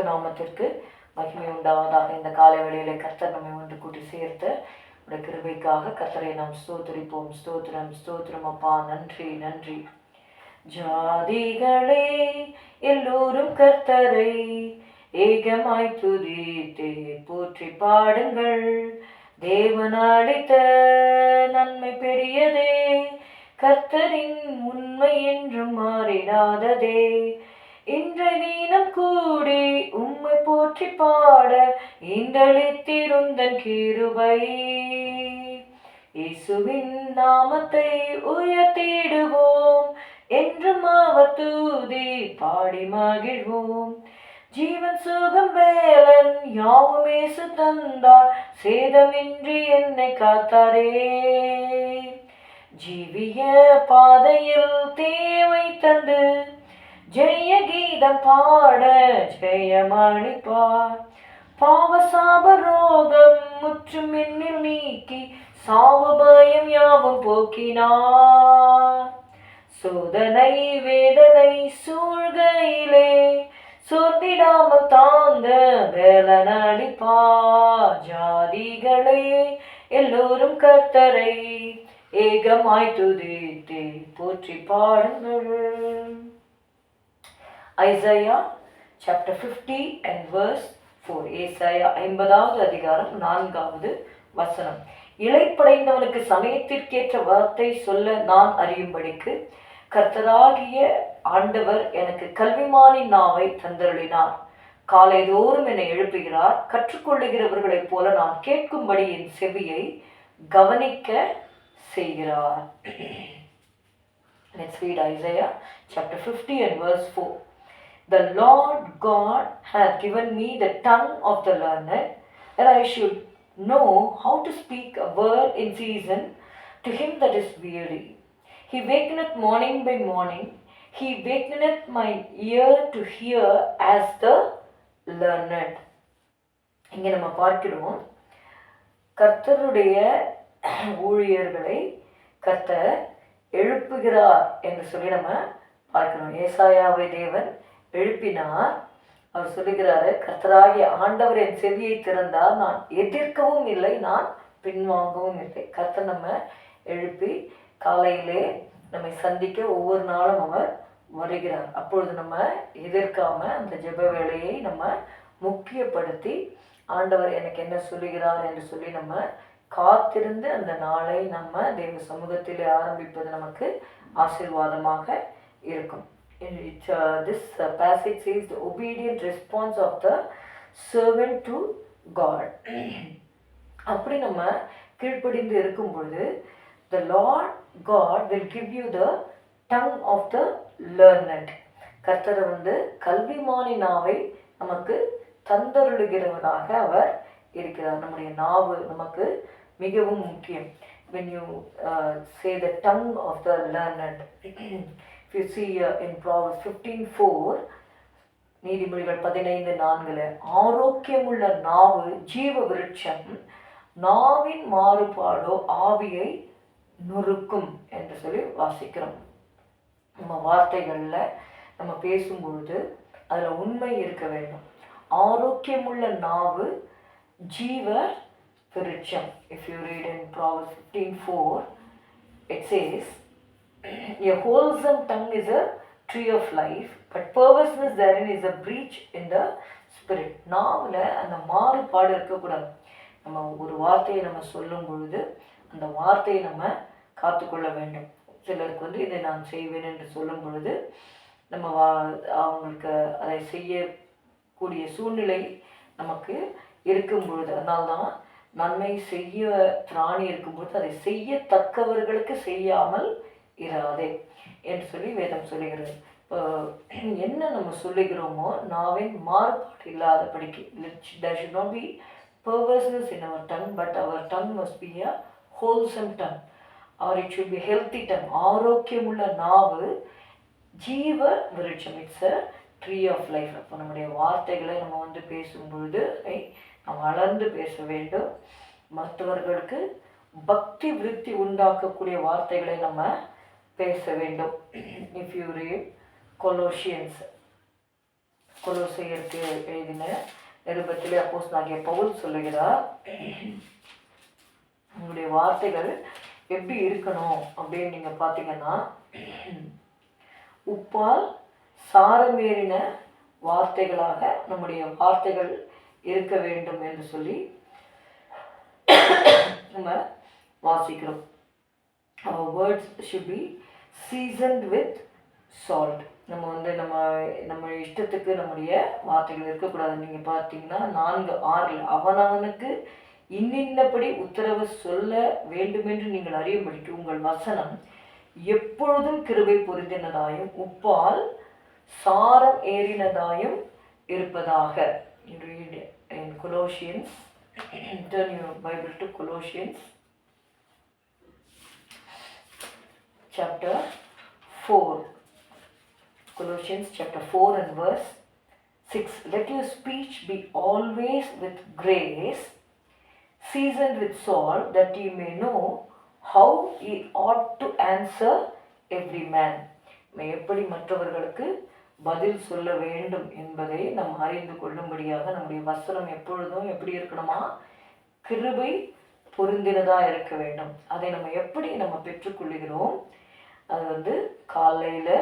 பரிசுத்த நாமத்திற்கு மகிமை உண்டாவதாக இந்த காலை வேளையிலே கர்த்தர் நம்மை ஒன்று கூட்டி சேர்த்து உடைய கிருபைக்காக கர்த்தரை நாம் ஸ்தோத்திரிப்போம். ஸ்தோத்திரம் ஸ்தோத்திரம் அப்பா. நன்றி நன்றி. ஜாதிகளே எல்லோரும் கர்த்தரை ஏகமாய் துதித்தே போற்றி பாடுங்கள். தேவன் அளித்த நன்மை பெரியதே கர்த்தரின் உண்மை என்றும் மாறிடாததே. இன்றை நீனம் கூடி உம்மை போற்றி பாட இந்தளித்திருந்தன் கிருபை. இயேசுவின் நாமத்தை உயர்த்திடுவோம் என்று மாவத்தூதி பாடி மகிழ்வோம். ஜீவன் சுகம் வேலன் யாவுமே இயேசு தந்தார் சேதமின்றி என்னை காத்தாரே. ஜீவிய பாதையில் தேவை தந்து ஜெய கீதம் பாட ஜெயமணி பார் பாவசாப ரோகம் முற்றும் என்னில் நீக்கி சாவு பயம் யாவும் போக்கினார். சோதனை வேதனை சூழ்கையிலே சோர்ந்திடாமல் தாங்க வேலனடிப்பா ஜாதிகளே எல்லோரும் கத்தரை ஏகமாய் துதித்தே போற்றி பாடுங்கள். Isaiah chapter fifty and verse four ஏசாயா ஐம்பதாவது அதிகாரம் நான்காவது வசனம். இழைப்படைந்தவனுக்கு சமயத்திற்கேற்ற வார்த்தை சொல்ல நான் அறியும்படிக்கு கர்த்தராகிய ஆண்டவர் எனக்கு கல்விமானின் நாவை தந்தருளினார். காலைதோறும் என்னை எழுப்புகிறார். கற்றுக்கொள்ளுகிறவர்களைப் போல நான் கேட்கும்படி என் செவியை கவனிக்க செய்கிறார். Let's read Isaiah chapter 50 and verse 4. The Lord God hath given me the tongue of the learned, that I should know how to speak a word in season to him that is weary. He wakeneth morning by morning, he wakeneth my ear to hear as the learned. இங்கே நம்ம பார்க்கிறோம் கர்த்தருடைய ஊழியர்களை கர்த்தர் எழுப்புகிறார் என்று சொல்லி நம்ம பார்க்கிறோம் ஏசாயாவை தேவன் எழுப்பினார். அவர் சொல்லுகிறாரு கர்த்தராகிய ஆண்டவர் என் செவியை திறந்தால் நான் எதிர்க்கவும் இல்லை நான் பின்வாங்கவும் இல்லை. கர்த்தர் நம்ம எழுப்பி காலையிலே நம்மை சந்திக்க ஒவ்வொரு நாளும் அவர் வருகிறார். அப்பொழுது நம்ம எதிர்க்காம அந்த ஜெப வேலையை நம்ம முக்கியப்படுத்தி ஆண்டவர் எனக்கு என்ன சொல்லுகிறார் என்று சொல்லி நம்ம காத்திருந்து அந்த நாளை நம்ம தெய்வ சமூகத்திலே ஆரம்பிப்பது நமக்கு ஆசீர்வாதமாக இருக்கும். It's this uh, uh, passage says the obedient response of the servant to God அப்படி நம்ம கீழ்ப்படிந்து இருக்கும் பொழுது the Lord God will give you the tongue of the learned கர்த்தரை வந்து கல்விமானி நாவை நமக்கு தந்தருளுகிறவராக அவர் இருக்கிறார். நம்முடைய நாவு நமக்கு மிகவும் முக்கியம். When you say the tongue of the learned see in in Proverbs 15:4 நீதிமொழிகள் பதினைந்து நான்கில் ஆரோக்கியமுள்ள நாவு ஜீவ விருட்சம் நாவின் மாறுபாடோ ஆவியை நொறுக்கும் என்று சொல்லி வாசிக்கிறோம். நம்ம வார்த்தைகளில் நம்ம பேசும்பொழுது அதில் உண்மை இருக்க வேண்டும். ஆரோக்கியமுள்ள நாவு ஜீவ விருட்சம். If you read in Proverbs fifteen four it says A wholesome tongue is a tree of life, but perverseness in is a breach in the spirit நாவில் அந்த மாறுபாடு இருக்கக்கூடாது. நம்ம ஒரு வார்த்தையை நம்ம சொல்லும் பொழுது அந்த வார்த்தையை நம்ம காத்துக்கொள்ள வேண்டும். சிலருக்கு வந்து இதை நான் செய்வேன் என்று சொல்லும் பொழுது நம்ம வா அவங்களுக்கு அதை செய்யக்கூடிய சூழ்நிலை நமக்கு இருக்கும் பொழுது அதனால்தான் நன்மை செய்ய திராணி இருக்கும்பொழுது அதை செய்யத்தக்கவர்களுக்கு செய்யாமல் இராதே என்று சொல்லி வேதம் சொல்லுகிறது. இப்போ என்ன நம்ம சொல்லுகிறோமோ நாவின் மாறுபாடு இல்லாதபடிக்கு there should not be perverseness in our tongue but our tongue must be a wholesome tongue our it should be healthy tongue ஆரோக்கியமுள்ள நாவு ஜீவ விருட்சம். It's a tree of life அப்போ நம்முடைய வார்த்தைகளை நம்ம வந்து பேசும்பொழுது ஐ நாம் அளந்து பேச வேண்டும். மற்றவர்களுக்கு பக்தி விருத்தி உண்டாக்கக்கூடிய வார்த்தைகளை நம்ம பேச வேண்டும். இஃப் யூ ரீட் கொலோஷியன்ஸ் கொலோசியருக்கு எழுதின நிருபத்திலே அப்போஸ் நாகிய பவுல் சொல்லுகிறார் உங்களுடைய வார்த்தைகள் எப்படி இருக்கணும்? அப்படின்னு நீங்கள் பார்த்தீங்கன்னா உப்பால் சாரமேறின வார்த்தைகளாக நம்முடைய வார்த்தைகள் இருக்க வேண்டும் என்று சொல்லி நம்ம வாசிக்கிறோம். Words should be seasoned with salt நம்ம வந்து நம்ம நம்ம இஷ்டத்துக்கு நம்முடைய வார்த்தைகள் இருக்கக்கூடாது. நீங்கள் பார்த்தீங்கன்னா நான்கு ஆறில் அவனவனுக்கு இன்னின்னபடி உத்தரவு சொல்ல வேண்டுமென்று நீங்கள் அறியும்படிக்கு உங்கள் வசனம் எப்பொழுதும் கிருபை பொருந்தினதாயும் உப்பால் சாரம் ஏறினதாயும் இருப்பதாக. read in Colossians turn your Bible to chapter 4 Colossians chapter 4 and verse 6 Let your speech be always with grace seasoned with salt that ye may know how ye ought to answer every man எப்படி மற்றவர்களுக்கு பதில் சொல்ல வேண்டும் என்பதை நாம் அறிந்து கொள்ளும்படியாக நம்முடைய வசனம் எப்பொழுதும் எப்படி இருக்கணுமா கிருபை பொருந்தினதாக இருக்க வேண்டும். அதை நம்ம எப்படி நம்ம பெற்றுக்கொள்கிறோம்? அது வந்து காலையில்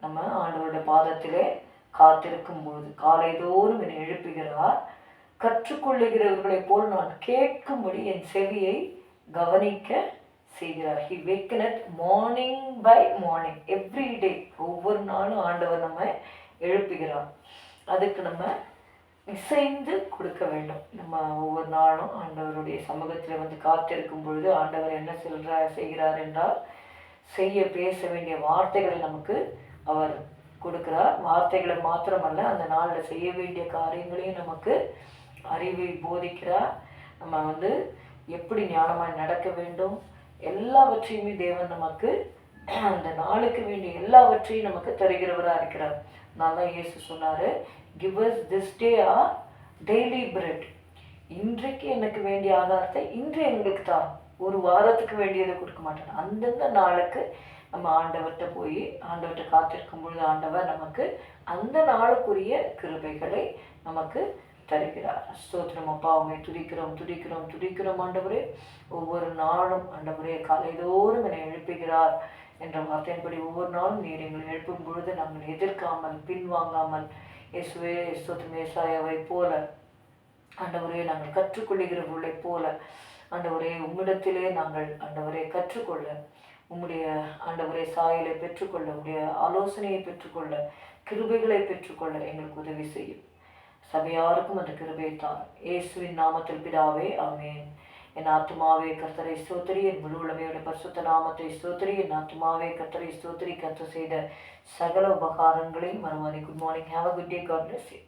நம்ம ஆண்டவருடைய பாதத்திலே காத்திருக்கும் பொழுது காலைதோறும் என்னை எழுப்புகிறார். கற்றுக்கொள்ளுகிறவர்களைப் போல் நான் கேட்கும்படி என் செவியை கவனிக்க செய்கிறார். He wakeneth morning by morning every day ஒவ்வொரு நாளும் ஆண்டவர் நம்ம எழுப்புகிறார். அதுக்கு நம்ம இசைந்து கொடுக்க வேண்டும். நம்ம ஒவ்வொரு நாளும் ஆண்டவருடைய சமூகத்தில் வந்து காத்திருக்கும் பொழுது ஆண்டவர் என்ன சொல்றார் செய்கிறார் என்றால் செய்ய பேச வேண்டிய வார்த்தைகளை நமக்கு அவர் கொடுக்கிறார். வார்த்தைகளை மாத்திரமல்ல அந்த நாளில் செய்ய வேண்டிய காரியங்களையும் நமக்கு அறிவை போதிக்கிறார். நம்ம வந்து எப்படி ஞானமாக நடக்க வேண்டும்? எல்லாவற்றையுமே தேவன் நமக்கு அந்த நாளுக்கு வேண்டிய எல்லாவற்றையும் நமக்கு தருகிறவராக இருக்கிறார். நான் தான் இயேசு சொன்னார் give us this day our daily bread இன்றைக்கு எனக்கு வேண்டிய ஆதாரத்தை இன்று எங்களுக்கு தான் ஒரு வாரத்துக்கு வேண்டியதை கொடுக்க மாட்டேன். அந்தந்த நாளுக்கு நம்ம ஆண்டவர்கிட்ட போய் ஆண்டவர்கிட்ட காத்திருக்கும் பொழுது ஆண்டவர் நமக்கு அந்த நாளுக்குரிய கிருபைகளை நமக்கு தருகிறார். ஸ்தோத்திரம் அப்பா உண்மை துடிக்கிறோம் துடிக்கிறோம் துடிக்கிறோம் ஆண்டவரே. ஒவ்வொரு நாளும் ஆண்டவரே காலைதோறும் என்னை எழுப்புகிறார் என்ற வார்த்தையின்படி ஒவ்வொரு நாளும் நீர் எங்களை எழுப்பும் பொழுது நாங்கள் எதிர்க்காமல் பின்வாங்காமல் இயேசுவே ஸ்தோத்திரம் ஏசாயாவை போல. ஆண்டவரே நாங்கள் கற்றுக்கொள்ளுகிறவர்களைப் போல. ஆண்டவரே உம்மிடத்திலே நாங்கள் ஆண்டவரை கற்றுக்கொள்ள. உம்முடைய ஆண்டவரை சாயலை பெற்றுக்கொள்ள. உடைய ஆலோசனையை பெற்றுக்கொள்ள. கிருபைகளை பெற்றுக்கொள்ள எங்களுக்கு உதவி செய்யும். சபையாருக்கும் அந்த கிருபை தான் இயேசுவின் நாமத்தில் பிதாவே ஆமேன். என் ஆத்மாவே கர்த்தரை ஸ்தோத்திரி. என் முழு உளமையோட பரிசுத்த நாமத்தை ஸ்தோத்திரி. என் ஆத்மாவே கர்த்தரை ஸ்தோத்திரி. கர்த்த செய்த சகல உபகாரங்களையும் மறுமாதி good morning have a good day God bless you